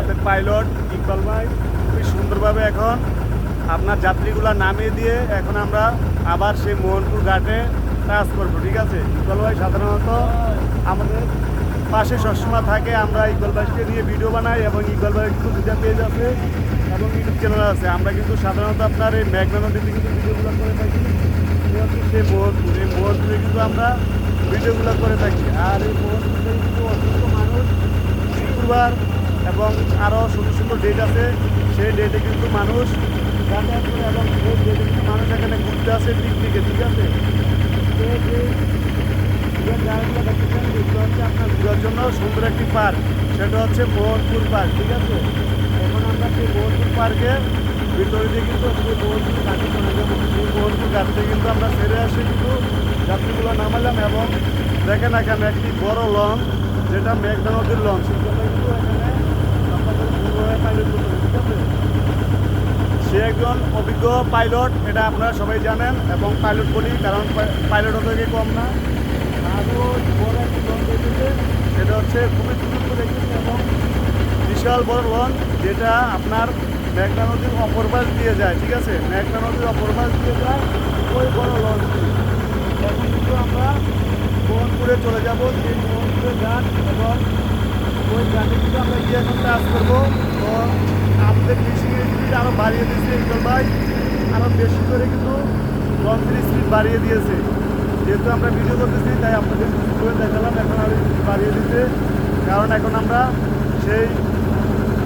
আমাদের পাইলট ইকবাল ভাই, খুবই সুন্দরভাবে এখন আপনার যাত্রীগুলা নামিয়ে দিয়ে এখন আমরা আবার সেই মোহনপুর ঘাটে কাজ করব, ঠিক আছে? ইকবাল ভাই সাধারণত আমাদের পাশে সবসময় থাকে, আমরা ইকবাল ভাইকে নিয়ে ভিডিও বানাই এবং ইকবাল ভাইয়ের কিন্তু দুটা পেজ আছে এবং ইউটিউব চ্যানেল আছে। আমরা কিন্তু সাধারণত আপনার এই মেঘনা নদীতে কিন্তু ভিডিওগুলো করে থাকি। সেই মোহনপুর। এই মোহনপুরে কিন্তু আমরা ভিডিওগুলো করে থাকি। আর এই মোহনপুরে কিন্তু অসংখ্য মানুষ শুক্রবার এবং আরও সুন্দর সুন্দর ডেট আছে। সেই ডেটে কিন্তু মানুষ এবং সেই ডেটে কিন্তু মানুষ এখানে ঘুরতে আসে পিকনিকে ঠিক আছে? জায়গাগুলো আপনার ঘোরার জন্য সুন্দর একটি পার্ক সেটা হচ্ছে মোহনপুর পার্ক ঠিক আছে? এখন আমরা সেই মোহনপুর পার্কে ভিতরে দিয়ে কিন্তু সেই মোহনপুর ঘাটে চলে যাব। সেই মোহনপুর কিন্তু আমরা ছেড়ে আসি কিন্তু যাত্রীগুলো নামালাম এবং দেখেন এখানে একটি বড় লঞ্চ যেটা মেঘনা নদীর লঞ্চ সেটা কিন্তু এখানে আপনাদের ঘুরে পাইলট করতে হবে, ঠিক আছে সে একজন অভিজ্ঞ পাইলট, এটা আপনারা সবাই জানেন, এবং পাইলট বলি, কারণ পাইলট থেকে কম না। আরও বড় একটি লঞ্চ এসেছে সেটা হচ্ছে খুবই সুন্দর দেখতেছে এবং বিশাল বড় লঞ্চ যেটা আপনার মেঘনা নদীর অপর পাশ দিয়ে যায়, ঠিক আছে? মেঘনা নদীর অপর পাশ দিয়ে যায়, ওই বড় লঞ্চটি এখন কিন্তু আমরা মোহনপুরে চলে যাব, সেই মোহনপুরে ঘাট, এবং ওই ঘাটে কিন্তু আমরা গিয়ে এখন কাজ করব। তো আমাদের ফিশিংয়ের স্পিড আরও বাড়িয়ে দিয়েছে ইকবাল ভাই আরও বেশি করে কিন্তু লঞ্চের স্পিড বাড়িয়ে দিয়েছে। যেহেতু আমরা ভিডিও করতেছি, তাই আপনাদের করে দেখালাম এখন আরও স্পিড বাড়িয়ে দিতে। কারণ এখন আমরা সেই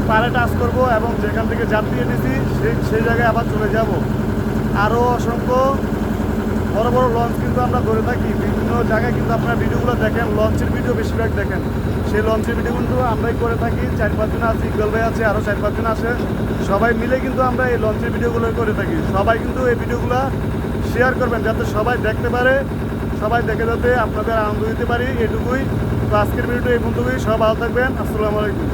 পাড়ে টাচ করব এবং যেখান থেকে যাত্রী এনেছি, সেই সেই জায়গায় আবার চলে যাব। আরও অসংখ্য বড় বড় লঞ্চ কিন্তু আমরা ধরে থাকি। বিভিন্ন জায়গায় কিন্তু আপনারা ভিডিওগুলো দেখেন লঞ্চের ভিডিও বেশিরভাগ দেখেন। সেই লঞ্চের ভিডিও কিন্তু আমরাই করে থাকি। চার পাঁচজন আছে ইকবাল ভাই আছে আরও চার পাঁচজন আছে। সবাই মিলে কিন্তু আমরা এই লঞ্চের ভিডিওগুলো করে থাকি। সবাই কিন্তু এই ভিডিওগুলো শেয়ার করবেন, যাতে সবাই দেখতে পারে, সবাই দেখে যাতে আপনাদের আনন্দ দিতে পারি, এটুকুই। তো আজকের ভিডিওটা এই পর্যন্তই। সব ভালো থাকবেন। আসসালামু আলাইকুম।